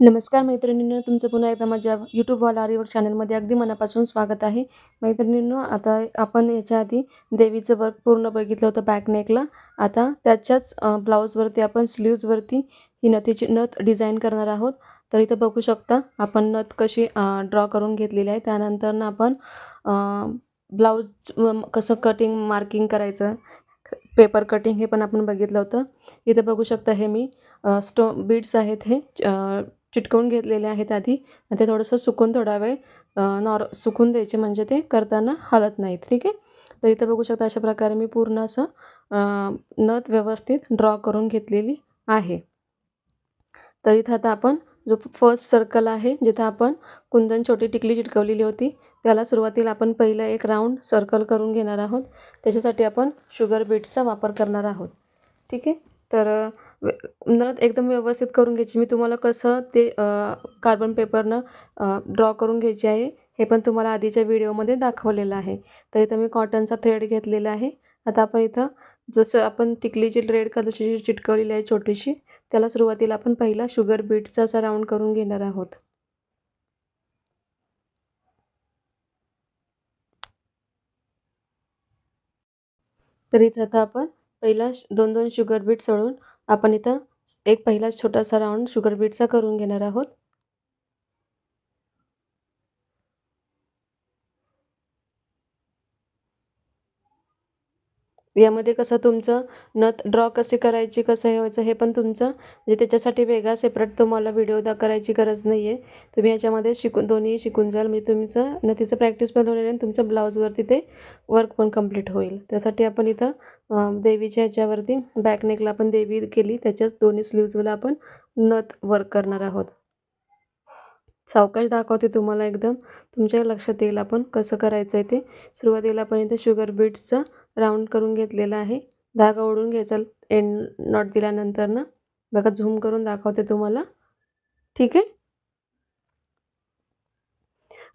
नमस्कार मैत्रिणींनो तुमचं पुन्हा एकदा माझ्या यूट्यूब वाला चॅनलमध्ये अगदी मनापासून स्वागत आहे. मैत्रिणींनो आता आपण याच्या आधी देवीचं वर्क पूर्ण बघितलं होतं बॅक नेकला आता त्याच्याच ब्लाऊजवरती आपण स्लीव्जवरती ही नथीची नथ डिझाईन करणार आहोत. तर इथं बघू शकता आपण नथ कशी ड्रॉ करून घेतलेली आहे. त्यानंतरनं आपण ब्लाऊज कसं कटिंग मार्किंग करायचं पेपर कटिंग हे पण आपण बघितलं होतं. इथं बघू शकता हे मी स्टो बीड्स आहेत हे चिटकवून घेतलेले आहेत आधी. ते थोडंसं सुकून थोडा वेळ नॉर सुकून द्यायचे म्हणजे ते करताना हलत नाहीत. ठीक आहे? तर इथं बघू शकता अशा प्रकारे मी पूर्ण असं नथ व्यवस्थित ड्रॉ करून घेतलेली आहे. तर इथं आता आपण जो फर्स्ट सर्कल आहे जिथं आपण कुंदन छोटी टिकली चिटकवलेली होती त्याला सुरुवातीला आपण पहिलं एक राऊंड सर्कल करून घेणार आहोत. त्याच्यासाठी आपण शुगर बीट्सचा वापर करणार आहोत. ठीक आहे? तर नथ एकदम व्यवस्थित करून घ्यायची. मी तुम्हाला कसं ते कार्बन पेपरनं ड्रॉ करून घ्यायची आहे. हे पण तुम्हाला आधीच्या व्हिडिओमध्ये दाखवलेलं आहे. तर इथं मी कॉटनचा थ्रेड घेतलेला आहे. आता आपण इथं जसं आपण टिकलीची रेड कलरची जी चिटकवलेली आहे छोटीशी त्याला सुरुवातीला आपण पहिला शुगर बीटचा असा राऊंड करून घेणार आहोत. तर इथं आता आपण पहिला दोन दोन शुगर बीट सोडून आपण इथं एक पहिला छोटासा राऊंड शुगर बीटचा करून घेणार आहोत. यामध्ये कसं तुमचं नथ ड्रॉ कसे करायची कसं हे व्हायचं हे पण तुमचं म्हणजे त्याच्यासाठी वेगळा सेपरेट तुम्हाला व्हिडिओ दा करायची गरज नाही आहे तुम्ही याच्यामध्ये शिकून दोन्ही शिकून जाल. म्हणजे तुमचं नथीचं प्रॅक्टिस पण होईल आणि तुमच्या ब्लाऊजवरती ते वर्क पण कंप्लीट होईल. त्यासाठी आपण इथं देवीच्या ह्याच्यावरती बॅकनेकला आपण देवी केली. त्याच्याच दोन्ही स्लीव्जला आपण नथ वर्क करणार आहोत. सावकाश दाखवते तुम्हाला एकदम. तुमच्या लक्षात येईल आपण कसं करायचं आहे ते. सुरुवातीला आपण इथं शुगर बीट्सचा राऊंड करून घेतलेला आहे. धागा ओढून घ्यायचा. एंड नॉट दिल्यानंतर ना? बघा झूम करून दाखवते तुम्हाला. ठीक आहे?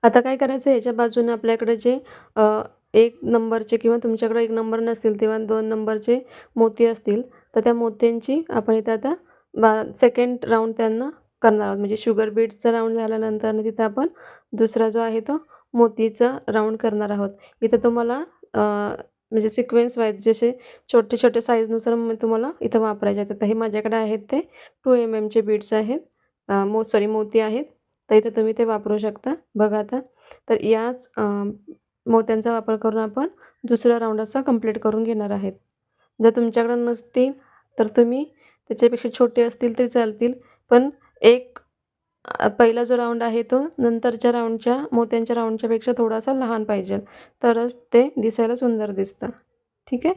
आता काय करायचं? याच्या बाजूने आपल्याकडे जे एक नंबरचे किंवा तुमच्याकडे एक नंबर नसतील तेव्हा दोन नंबरचे मोती असतील तर त्या मोत्यांची आपण इथं आता बा सेकंड राऊंड त्यांना करणार आहोत. म्हणजे शुगर बीटचा राऊंड झाल्यानंतर तिथं आपण दुसरा जो आहे तो मोतीचा राऊंड करणार आहोत. इथं तुम्हाला म्हणजे सिक्वेन्स वाईज जसे छोटे छोटे साईजनुसार मग तुम्हाला इथं वापरायचे आहेत. तर हे माझ्याकडे आहेत ते टू एम एमचे बीड्स आहेत. मो सॉरी मोती आहेत. तर इथं तुम्ही ते वापरू शकता. बघा आता. तर याच मोत्यांचा वापर करून आपण दुसरा राऊंड असा कंप्लीट करून घेणार आहेत. जर तुमच्याकडं नसतील तर तुम्ही त्याच्यापेक्षा छोटे असतील तरी चालतील. पण एक पहिला जो राऊंड आहे तो नंतरच्या राऊंडच्या मोत्यांच्या राऊंडच्यापेक्षा थोडासा लहान पाहिजे. तरच ते दिसायला सुंदर दिसतं. ठीक आहे?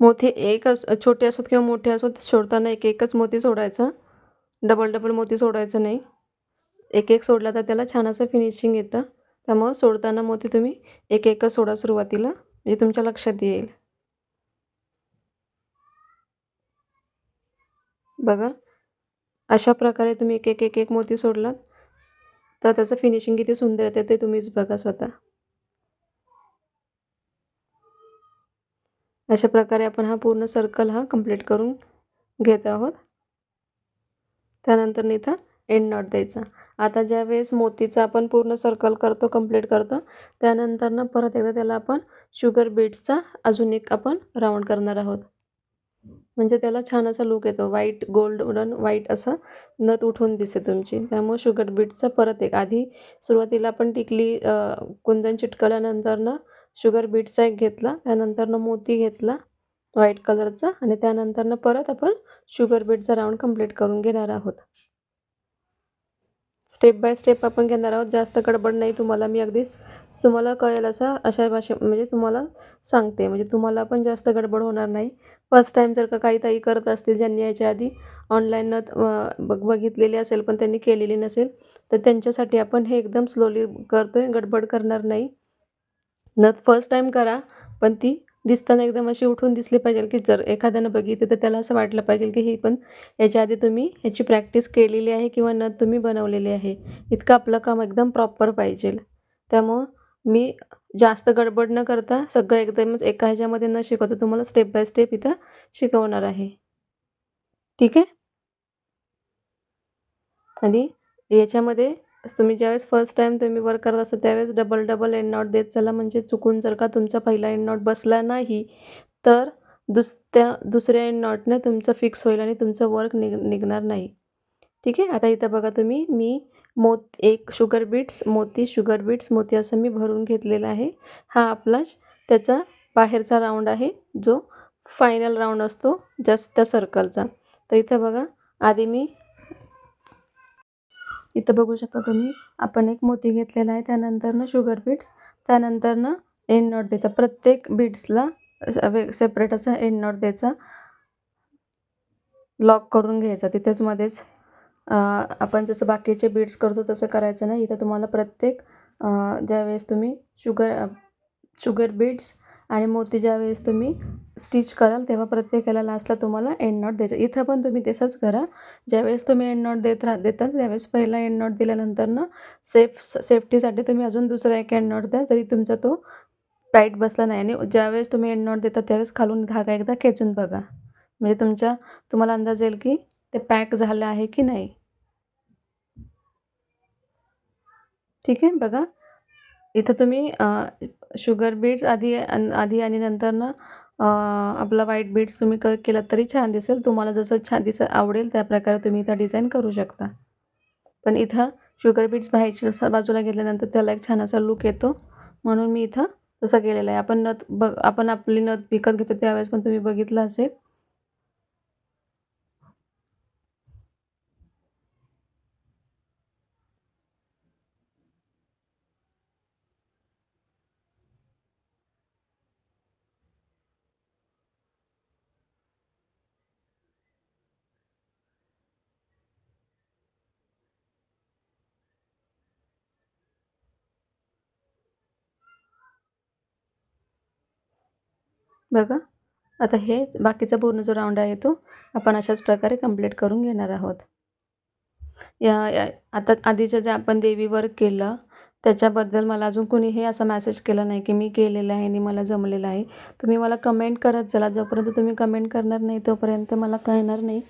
मोती एक अस छोटे असोत किंवा मोठे असोत सोडताना एक एकच मोती सोडायचं. डबल डबल मोती सोडायचं नाही. एक एक सोडला तर त्याला छान असं फिनिशिंग येतं. त्यामुळं सोडताना मोती तुम्ही एक एकच सोडा सुरुवातीला. म्हणजे तुमच्या लक्षात येईल. बघा. अशा प्रकारे तुम्ही एक एक एक एक मोती सोडलात. तर त्याचं फिनिशिंग किती सुंदर येते ते तुम्हीच बघा स्वतः. अशा प्रकारे आपण हा पूर्ण सर्कल हा कंप्लीट करून घेत आहोत. त्यानंतर इथं एंड नॉट द्यायचा. आता ज्या वेळेस मोतीचा आपण पूर्ण सर्कल करतो कंप्लीट करतो त्यानंतरनं परत एकदा त्याला आपण शुगर बीट्सचा अजून एक आपण राऊंड करणार आहोत. म्हणजे त्याला छान असा लुक येतो. व्हाईट गोल्ड उडन व्हाईट असं नथ उठून दिसते तुमची. त्यामुळे शुगर बीटचा परत एक. आधी सुरुवातीला आपण टिकली कुंदन चिटकल्यानंतरनं शुगर बीटचा एक घेतला. त्यानंतरनं मोती घेतला व्हाईट कलरचा आणि त्यानंतरनं परत आपण शुगर बीटचा राऊंड कंप्लीट करून घेणार आहोत. स्टेप बाय स्टेप आपण घेणार आहोत. जास्त गडबड नाही तुम्हाला मी अगदीच तुम्हाला कळेल असं अशा भाषे म्हणजे तुम्हाला सांगते. म्हणजे तुम्हाला पण जास्त गडबड होणार नाही. फर्स्ट टाईम जर का काही ताई करत असतील ज्यांनी याच्या आधी ऑनलाईन बघ बघितलेली असेल पण त्यांनी केलेली नसेल तर त्यांच्यासाठी आपण हे एकदम स्लोली करतो आहे गडबड करणार नाही. न फर्स्ट टाईम करा पण ती दिसताना एकदम अशी उठून दिसली पाहिजे की जर एखाद्यानं बघितली तर त्याला असं वाटलं पाहिजे की ही पण याच्या आधी तुम्ही ह्याची प्रॅक्टिस केलेली आहे किंवा नथ तुम्ही बनवलेली आहे. इतकं आपलं काम एकदम प्रॉपर पाहिजे. त्यामुळं मी जास्त गडबड न करता सगळं एकदमच एका ह्याच्यामध्ये न शिकवतो तुम्हाला स्टेप बाय स्टेप इथं शिकवणार आहे. ठीक आहे? आणि याच्यामध्ये तुम्ही ज्यावेळेस फर्स्ट टाईम तुम्ही वर्क करत असता त्यावेळेस डबल डबल एंड नॉट देत चला. म्हणजे चुकून जर का तुमचा पहिला एंड नॉट बसला नाही तर दुस त्या दुसऱ्या एंड नॉटने तुमचं फिक्स होईल आणि तुमचं वर्क निघ निघणार नाही. ठीक आहे? आता इथं बघा तुम्ही मी मोत एक शुगर बीट्स मोती शुगर बीट्स मोती असं मी भरून घेतलेला आहे. हा आपलाच त्याचा बाहेरचा राऊंड आहे जो फायनल राऊंड असतो जस्ट त्या सर्कलचा तर इथं बघा आधी मी इथं बघू शकता तुम्ही आपण एक मोती घेतलेला आहे त्यानंतरनं शुगर बीट्स त्यानंतरनं एंड नॉट द्यायचा. प्रत्येक बीट्सला वे सेपरेट असा एंड नॉट द्यायचा. लॉक करून घ्यायचा. तिथेच मध्येच आपण जसं बाकीचे बीट्स करतो तसं करायचं नाही. इथं तुम्हाला प्रत्येक ज्यावेळेस तुम्ही शुगर शुगर बीट्स आणि मोती ज्यावेळेस तुम्ही स्टिच कराल तेव्हा प्रत्येकाला लास्टला तुम्हाला एंड नॉट द्यायचं. इथं पण तुम्ही तसंच करा. ज्यावेळेस तुम्ही एंड नॉट देत राह देतात त्यावेळेस पहिला एंड नॉट दिल्यानंतर ना सेफ सेफ्टीसाठी तुम्ही अजून दुसरा एक एंड नॉट द्या जरी तुमचा तो टाईट बसला नाही. आणि ज्यावेळेस तुम्ही एंड नॉट देता त्यावेळेस खालून धागा एकदा खेचून बघा. म्हणजे तुमच्या तुम्हाला अंदाज येईल की ते पॅक झालं आहे की नाही. ठीक आहे? बघा. इथं तुम्ही शुगर बीट्स आधी आधी आणि नंतर ना आपला व्हाईट बीट्स तुम्ही क केलं तरी छान दिसेल. तुम्हाला जसं छान दिस आवडेल त्या प्रकारे तुम्ही इथं डिझाईन करू शकता. पण इथं शुगर बीट्स बाहेरच्या बाजूला घेतल्यानंतर त्याला एक छान असा लुक येतो. म्हणून मी इथं तसं केलेलं आहे. आपण नथ बघ आपण आपली नथ विकत घेतो त्यावेळेस पण तुम्ही बघितलं असेल. बघा आता हे बाकीचा पूर्ण जो राऊंड आहे तो आपण अशाच प्रकारे कंप्लीट करून घेणार आहोत. या आता आधीचं जे आपण देवी वर्क केलं त्याच्याबद्दल मला अजून कोणी हे असा मेसेज केला नाही की मी केलेलं आहे आणि मला जमलेलं आहे. तुम्ही मला कमेंट करत चला. जोपर्यंत तुम्ही कमेंट करणार नाही तोपर्यंत मला कळणार नाही.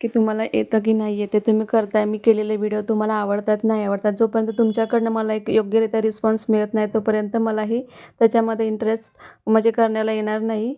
की तुम्हाला येतं की नाही येते तुम्ही करताय. मी केलेले व्हिडिओ तुम्हाला आवडतात नाही आवडतात. जोपर्यंत तुमच्याकडनं मला एक योग्यरित्या रिस्पॉन्स मिळत नाही तोपर्यंत मलाही त्याच्यामध्ये इंटरेस्ट म्हणजे करण्याला येणार नाही.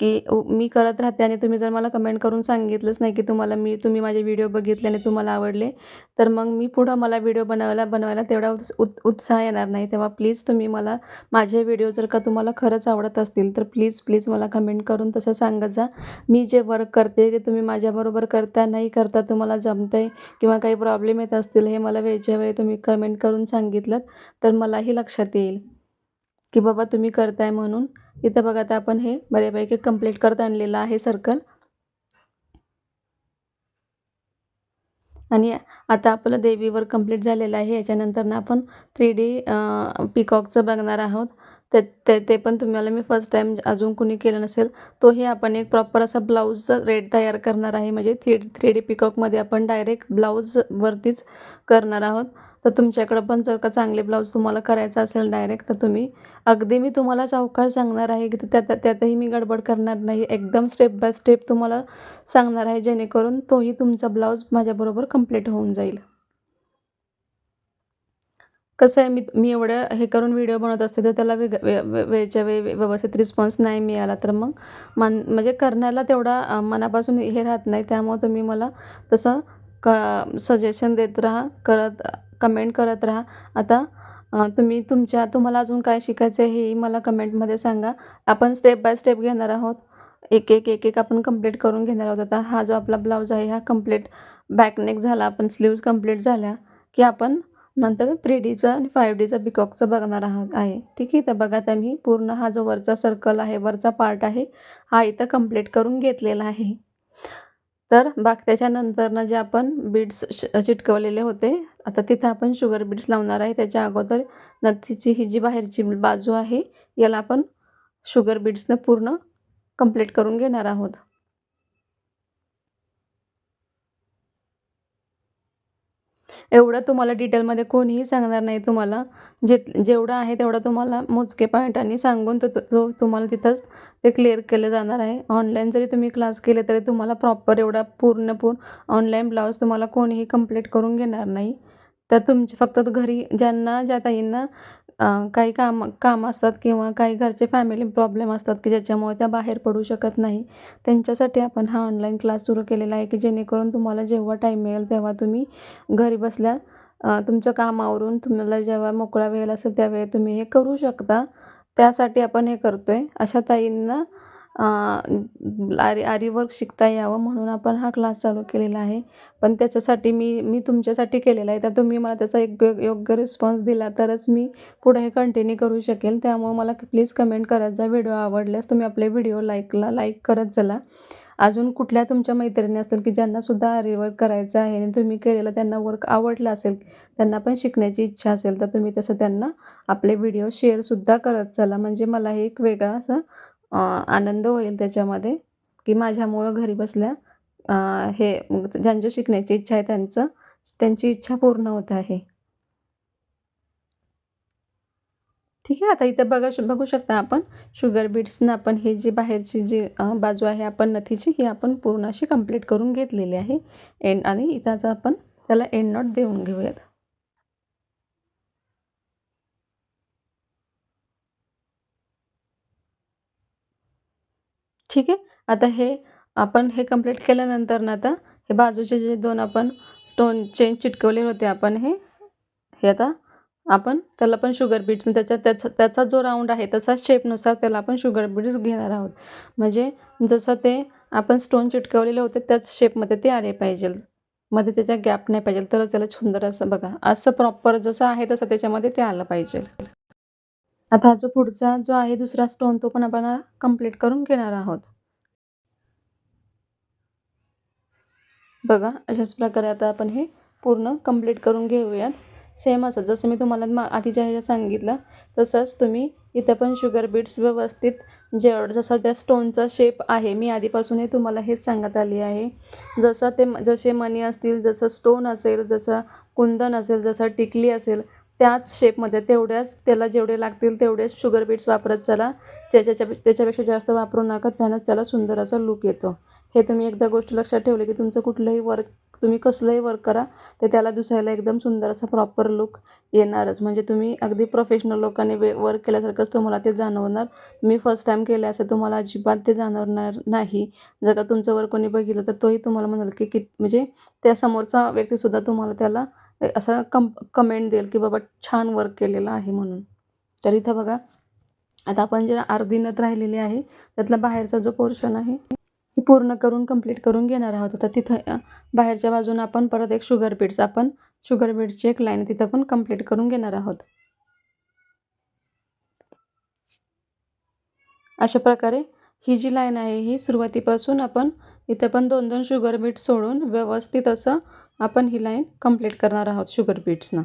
की मी करत राहते आणि तुम्ही जर मला कमेंट करून सांगितलंच नाही की तुम्हाला मी तुम्ही माझे व्हिडिओ बघितले आणि तुम्हाला आवडले तर मग मी पुढं मला व्हिडिओ बनवायला बनवायला तेवढा उत् उत्साह येणार नाही. तेव्हा प्लीज तुम्ही मला माझे व्हिडिओ जर का तुम्हाला खरंच आवडत असतील तर प्लीज प्लीज मला कमेंट करून तसं सांगत जा. मी जे वर्क करते ते तुम्ही माझ्याबरोबर करता नाही करता तुम्हाला जमतं आहे किंवा काही प्रॉब्लेम येत असतील हे मला वेळच्या वेळी तुम्ही कमेंट करून सांगितलं तर मलाही लक्षात येईल. की बाबा तुम्ही करताय म्हणून इथं बघा आता आपण हे बऱ्यापैकी कंप्लीट करत आणलेलं आहे सर्कल आणि आता आपलं देवीवर कंप्लीट झालेलं आहे याच्यानंतर ना आपण थ्री डी पिकॉकचं बघणार आहोत. ते ते ते पण तुम्हाला मी फर्स्ट टाईम अजून कुणी केलं नसेल तोही आपण एक प्रॉपर असा ब्लाऊजचा रेड तयार करणार आहे. म्हणजे थ्री थ्री डी पिकॉकमध्ये आपण डायरेक्ट ब्लाऊजवरतीच करणार आहोत. तर तुमच्याकडं पण जर का चांगले ब्लाऊज तुम्हाला करायचं असेल डायरेक्ट तर तुम्ही अगदी मी तुम्हाला सावकाश सांगणार आहे की त्यात त्यातही मी गडबड करणार नाही. एकदम स्टेप बाय स्टेप तुम्हाला सांगणार आहे जेणेकरून तोही तुमचा ब्लाऊज माझ्याबरोबर कंप्लीट होऊन जाईल. कसं आहे मी मी एवढं हे करून व्हिडिओ बनवत असते तर त्याला वेग वे वेळच्या वेळी व्यवस्थित रिस्पॉन्स नाही मिळाला तर मग मान म्हणजे करण्याला तेवढा मनापासून हे राहत नाही त्यामुळं तुम्ही मला तसं क सजेशन देत राहा करत कमेंट करत राहा. आता तुम्ही तुमच्या तुम्हाला अजून काय शिकायचं आहे हेही मला कमेंटमध्ये सांगा. आपण स्टेप बाय स्टेप घेणार आहोत. एक एक एक एक आपण कंप्लीट करून घेणार आहोत. आता हा जो आपला ब्लाऊज आहे हा कंप्लीट बॅकनेक झाला. आपण स्लीव्ज कंप्लीट झाल्या की आपण नंतर थ्री डीचा आणि फाईव्ह डीचा बिकॉकचं बघणार आहोत आहे. ठीक आहे? तर बघा आता मी पूर्ण हा जो वरचा सर्कल आहे वरचा पार्ट आहे हा इथं कंप्लीट करून घेतलेला आहे. तर बाग त्याच्यानंतरनं जे आपण बीड्स चिटकवलेले होते आता तिथं आपण शुगर बीड्स लावणार आहे. त्याच्या अगोदर नथीची ही जी बाहेरची बाजू आहे याला आपण शुगर बीड्सनं पूर्ण कंप्लीट करून घेणार आहोत. एवढं तुम्हाला डिटेलमध्ये कोणीही सांगणार नाही तुम्हाला. जे जेवढं आहे तेवढं तुम्हाला मोजके पॉईंटांनी सांगून तो तो तुम्हाला तिथंच ते क्लिअर केलं जाणार आहे. ऑनलाईन जरी तुम्ही क्लास केले तरी तुम्हाला प्रॉपर एवढा पूर्ण पूर्ण ऑनलाईन ब्लाऊज तुम्हाला कोणीही कंप्लीट करून घेणार नाही. तर तुमचे फक्त घरी ज्यांना ज्या ताईंना काही काम काम असतात किंवा काही घरचे फॅमिली प्रॉब्लेम असतात की ज्याच्यामुळे त्या बाहेर पडू शकत नाही. त्यांच्यासाठी आपण हा ऑनलाईन क्लास सुरू केलेला आहे की जेणेकरून तुम्हाला जेव्हा टाईम मिळेल तेव्हा तुम्ही घरी बसल्या तुमचं कामावरून तुम्हाला जेव्हा मोकळा वेळ असेल त्यावेळी तुम्ही हे करू शकता. त्यासाठी आपण हे करतो आहे अशा ताईंना आरी आरीवर्क शिकता यावं म्हणून आपण हा क्लास चालू केलेला आहे. पण त्याच्यासाठी मी मी तुमच्यासाठी केलेला आहे. तर तुम्ही मला त्याचा एक योग्य रिस्पॉन्स दिला तरच मी पुढे हे कंटिन्यू करू शकेल. त्यामुळे मला प्लीज कमेंट करत जा. व्हिडिओ आवडल्यास तुम्ही आपले व्हिडिओ लाईकला लाईक करत चला. अजून कुठल्या तुमच्या मैत्रिणी असतील की ज्यांनासुद्धा आरीवर्क करायचं आहे आणि तुम्ही केलेलं त्यांना वर्क आवडलं असेल त्यांना पण शिकण्याची इच्छा असेल तर तुम्ही तसं त्यांना आपले व्हिडिओ शेअरसुद्धा करत चला. म्हणजे मला हे एक वेगळा असं आनंद होईल त्याच्यामध्ये की माझ्यामुळं घरी बसल्या हे ज्यांच्या शिकण्याची इच्छा आहे त्यांचं त्यांची इच्छा पूर्ण होत आहे. ठीक आहे आता इथं बघा बघू शकता आपण शुगर बीट्सनं आपण हे जी बाहेरची जी बाजू आहे आपण नथीची ही आपण पूर्ण अशी कंप्लीट करून घेतलेली आहे. एंड आणि इथं आपण त्याला एंड नॉट देऊन घेऊयात. ठीक आहे? आता हे आपण हे कंप्लीट केल्यानंतर ना आता हे बाजूचे जे दोन आपण स्टोन चेन चिटकवले होते आपण हे हे आता आपण त्याला पण शुगर बीट्स त्याच्या त्याचा त्याचा जो राऊंड आहे तसा शेपनुसार त्याला आपण शुगर बीट्स घेणार आहोत. म्हणजे जसं ते आपण स्टोन चिटकवलेले होते त्याच शेपमध्ये ते आले पाहिजे. मध्ये त्याच्या गॅप नाही पाहिजे तरच त्याला सुंदर असं बघा असं प्रॉपर जसं आहे तसं त्याच्यामध्ये ते आलं पाहिजे. आता जो पुढचा जो आहे दुसरा स्टोन तो पण आपण कंप्लीट करून घेणार आहोत. बघा अशाच प्रकारे आता आपण हे पूर्ण कंप्लीट करून घेऊयात. सेम असं जसं मी तुम्हाला मा आधीच्या ह्याच्यात सांगितलं तसंच तुम्ही इथं पण शुगर बीट्स व्यवस्थित जे जसं त्या स्टोनचा शेप आहे मी आधीपासून हे तुम्हाला हेच सांगत आली आहे. जसं ते जसे मणी असतील जसं स्टोन असेल जसं कुंदन असेल जसं टिकली असेल त्याच शेपमध्ये तेवढ्याच त्याला जेवढे लागतील तेवढेच शुगर बीट्स वापरत चला. त्याच्याच्या त्याच्यापेक्षा जास्त वापरू नका त्यानं त्याला सुंदर असा लुक येतो. हे तुम्ही एकदा गोष्ट लक्षात ठेवली की तुमचं कुठलंही वर्क तुम्ही कसलंही वर्क करा ते त्याला दिसायला एकदम सुंदर असा प्रॉपर लुक येणारच. म्हणजे तुम्ही अगदी प्रोफेशनल लोकांनी वे वर्क केल्यासारखंच तुम्हाला ते जाणवणार. मी फर्स्ट टाईम केलं असं तुम्हाला अजिबात ते जाणवणार नाही. जर का तुमचं वर्क कोणी बघितलं तर तोही तुम्हाला म्हणाल की कित म्हणजे त्या समोरचा व्यक्तीसुद्धा तुम्हाला त्याला असा कम कमेंट देईल की बाबा छान वर्क केलेलं आहे म्हणून. तर इथं बघा आता आपण जे अर्धी नथ राहिलेली आहे त्यातला बाहेरचा जो पोर्शन आहे ती पूर्ण करून कंप्लीट करून घेणार आहोत. तर तिथं बाहेरच्या बाजूनं आपण परत एक शुगर बीट्स आपण शुगर बीट्सची एक लाईन तिथं पण कंप्लीट करून घेणार आहोत. अशा प्रकारे ही जी लाईन आहे ही सुरुवातीपासून आपण इथं पण दोन दोन शुगर बीट सोडून व्यवस्थित असं आपण ही लाईन कंप्लीट करणार आहोत शुगर बीट्सना